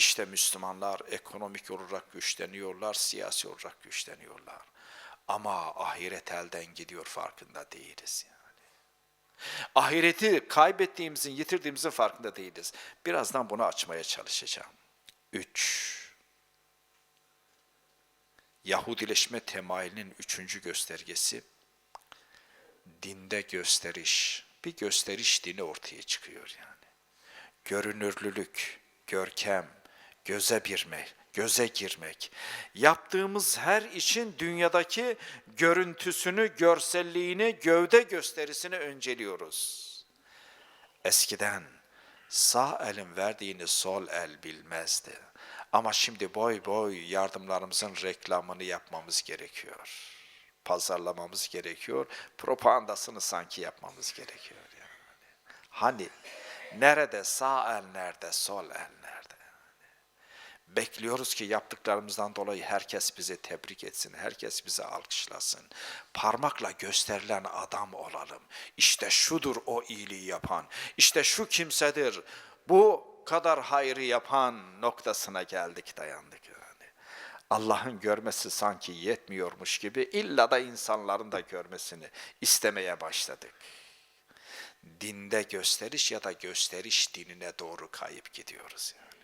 İşte Müslümanlar ekonomik olarak güçleniyorlar, siyasi olarak güçleniyorlar. Ama ahiret elden gidiyor farkında değiliz yani. Ahireti kaybettiğimizin, yitirdiğimizin farkında değiliz. Birazdan bunu açmaya çalışacağım. Üç. Yahudileşme temayülünün üçüncü göstergesi dinde gösteriş. Bir gösteriş dini ortaya çıkıyor yani. Görünürlülük, görkem, göze girmek, göze girmek. Yaptığımız her işin dünyadaki görüntüsünü, görselliğini, gövde gösterisini önceliyoruz. Eskiden sağ elin verdiğini sol el bilmezdi. Ama şimdi boy boy yardımlarımızın reklamını yapmamız gerekiyor. Pazarlamamız gerekiyor. Propagandasını sanki yapmamız gerekiyor yani. Hani nerede sağ el nerede, sol el nerede? Bekliyoruz ki yaptıklarımızdan dolayı herkes bizi tebrik etsin, herkes bizi alkışlasın. Parmakla gösterilen adam olalım. İşte şudur o iyiliği yapan, işte şu kimsedir, bu kadar hayrı yapan noktasına geldik dayandık yani. Allah'ın görmesi sanki yetmiyormuş gibi illa da insanların da görmesini istemeye başladık. Dinde gösteriş ya da gösteriş dinine doğru kayıp gidiyoruz. Yani.